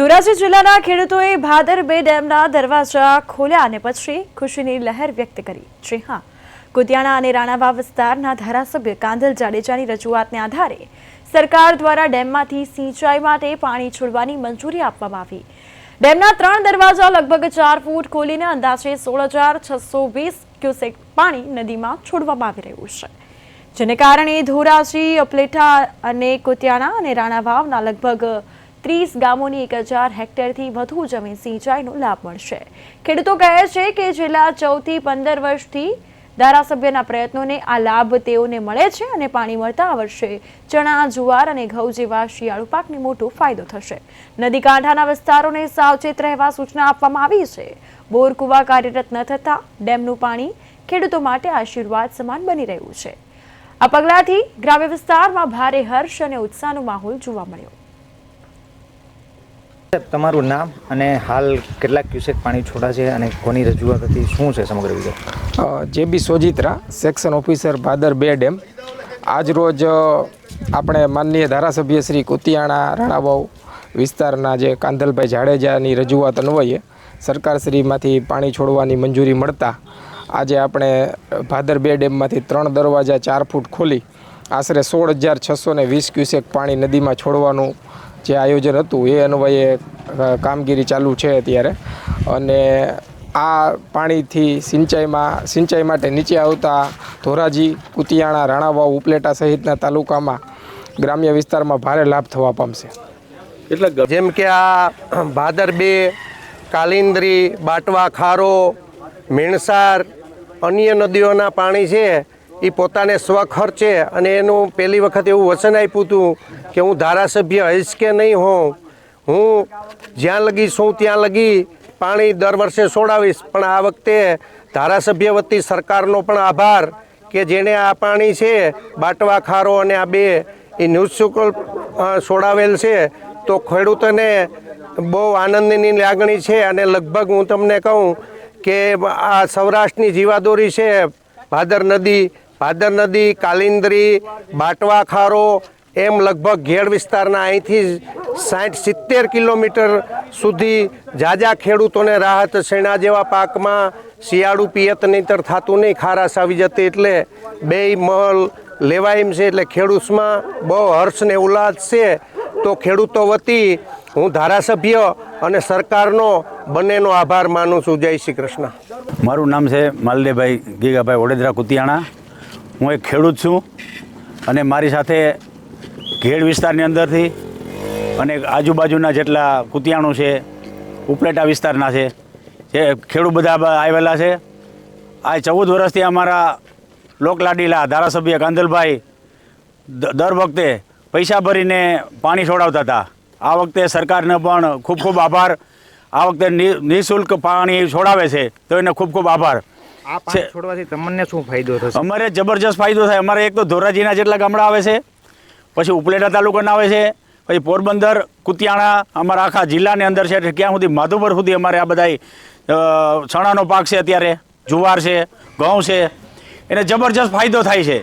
ધોરાજી જિલ્લાના ખેડૂતોએ ભાદર બે ડેમના દરવાજા ખોલ્યા અને પછી ખુશીની લહેર વ્યક્ત કરી. જી હા, કુતિયાણા અને રાણાવા વિસ્તારના ધારાસભ્ય કાંધલ જાડેજાની રજૂઆતને આધારે સરકાર દ્વારા ડેમમાંથી સિંચાઈ માટે પાણી છોડવાની મંજૂરી આપવામાં આવી. ડેમના ત્રણ દરવાજા લગભગ ચાર ફૂટ ખોલીને અંદાજે સોળ હજાર છસો વીસ ક્યુસેક પાણી નદીમાં છોડવામાં આવી રહ્યું છે. જેને કારણે ધોરાજી અપલેટા અને કુતિયાણા અને રાણાવાવના લગભગ ત્રીસ ગામોની એક હજાર હેક્ટરથી વધુ જમીન સિંચાઈનો લાભ મળશે. ખેડૂતો કહે છે કે છેલ્લા ચૌદથી પંદર વર્ષથી ધારાસભ્યના પ્રયત્નોને આ લાભ તેઓને મળે છે અને પાણી મળતા આ વર્ષે ચણા, જુવાર અને ઘઉં જેવા શિયાળુ પાકને મોટો ફાયદો થશે. નદી કાંઠાના વિસ્તારોને સાવચેત રહેવા સૂચના આપવામાં આવી છે. બોર કુવા કાર્યરત ન થતા ડેમનું પાણી ખેડૂતો માટે આશીર્વાદ સમાન બની રહ્યું છે. આ પગલાંથી ગ્રામ્ય વિસ્તારમાં ભારે હર્ષ અને ઉત્સાહનો માહોલ જોવા મળ્યો. તમારું નામ અને હાલ કેટલાક ક્યુસેક પાણી છોડા છે અને કોની રજૂઆત હતી, શું છે સમગ્ર વિગત? J B Sojitra, section officer Bhadar બે ડેમ. આજ રોજ આપણે માનનીય ધારાસભ્ય શ્રી કુતિયાણા રાણાવાવ વિસ્તારના જે કાંધલભાઈ જાડેજાની રજૂઆત અન્વયે સરકારશ્રીમાંથી પાણી છોડવાની મંજૂરી મળતા આજે આપણે ભાદર બે ડેમમાંથી ત્રણ દરવાજા ચાર ફૂટ ખોલી આશરે સોળ હજાર છસો વીસ ક્યુસેક પાણી નદીમાં છોડવાનું જે આયોજન હતું એ અન્વયે કામગીરી ચાલુ છે અત્યારે. અને આ પાણીથી સિંચાઈમાં, સિંચાઈ માટે નીચે આવતા ધોરાજી કુતિયાણા રાણાવાવ, ઉપલેટા સહિતના તાલુકામાં ગ્રામ્ય વિસ્તારમાં ભારે લાભ થવા પામશે. એટલે જેમ કે આ ભાદર બે, કાલિંદરી, બાટવા ખારો, મીણસાર, અન્ય નદીઓના પાણી છે એ પોતાને સ્વખર્ચે અને એનું પહેલી વખત એવું વચન આપ્યું હતું કે હું ધારાસભ્ય હઈશ કે નહીં હોઉં હું જ્યાં લગી છું ત્યાં લગી પાણી દર વર્ષે છોડાવીશ. પણ આ વખતે ધારાસભ્ય વતી સરકારનો પણ આભાર કે જેણે આ પાણી છે બાટવા ખારો અને આ બે એ અ, છોડાવેલ છે તો ખેડૂતોને બહુ આનંદની લાગણી છે અને લગભગ હું તમને કહું કે આ સૌરાષ્ટ્રની જીવાદોરી છે ભાદર નદી ભાદર નદી, કાલિંદરી બાટવા ખારો એમ લગભગ ઘેડ વિસ્તારના અહીંથી સાઠ સિત્તેર કિલોમીટર સુધી જાજા ખેડૂતોને રાહત શેણા જેવા પાકમાં શિયાળુ પિયત નહીતર થતું નહીં, ખારાશ આવી જતી એટલે બે મલ લેવાય એમ છે એટલે ખેડૂતમાં બહુ હર્ષ ને ઉલ્લાસ છે. તો ખેડૂતો વતી હું ધારાસભ્ય અને સરકારનો બંનેનો આભાર માનું છું. જય શ્રી કૃષ્ણ. મારું નામ છે માલદેભાઈ ગીગાભાઈ વડોદરા કુતિયાણા. હું એક ખેડૂત છું અને મારી સાથે ઘેડ વિસ્તારની અંદરથી અને આજુબાજુના જેટલા કુતિયાણું છે, ઉપલેટા વિસ્તારના છે, જે ખેડૂત બધા આવેલા છે. આ ચૌદ વર્ષથી અમારા લોકલાડીલા ધારાસભ્ય કાંદલભાઈ દર વખતે પૈસા ભરીને પાણી છોડાવતા હતા. આ વખતે સરકારને પણ ખૂબ ખૂબ આભાર. આ વખતે નિઃશુલ્ક પાણી છોડાવે છે, તો એને ખૂબ ખૂબ આભાર. આ પાણી છોડવાથી તમને શું ફાયદો થશે? અમારે જબરજસ્ત ફાયદો થાય. અમારે એક તો ધોરાજીના જેટલા ગામડા આવે છે પછી ઉપલેટા તાલુકાના આવે છે પછી પોરબંદર કુતિયાણા અમારા આખા જિલ્લાની અંદર છે એટલે ક્યાં સુધી માધુપર સુધી અમારે આ બધા ચણાનો પાક છે અત્યારે જુવાર છે ઘઉં છે. એને જબરજસ્ત ફાયદો થાય છે.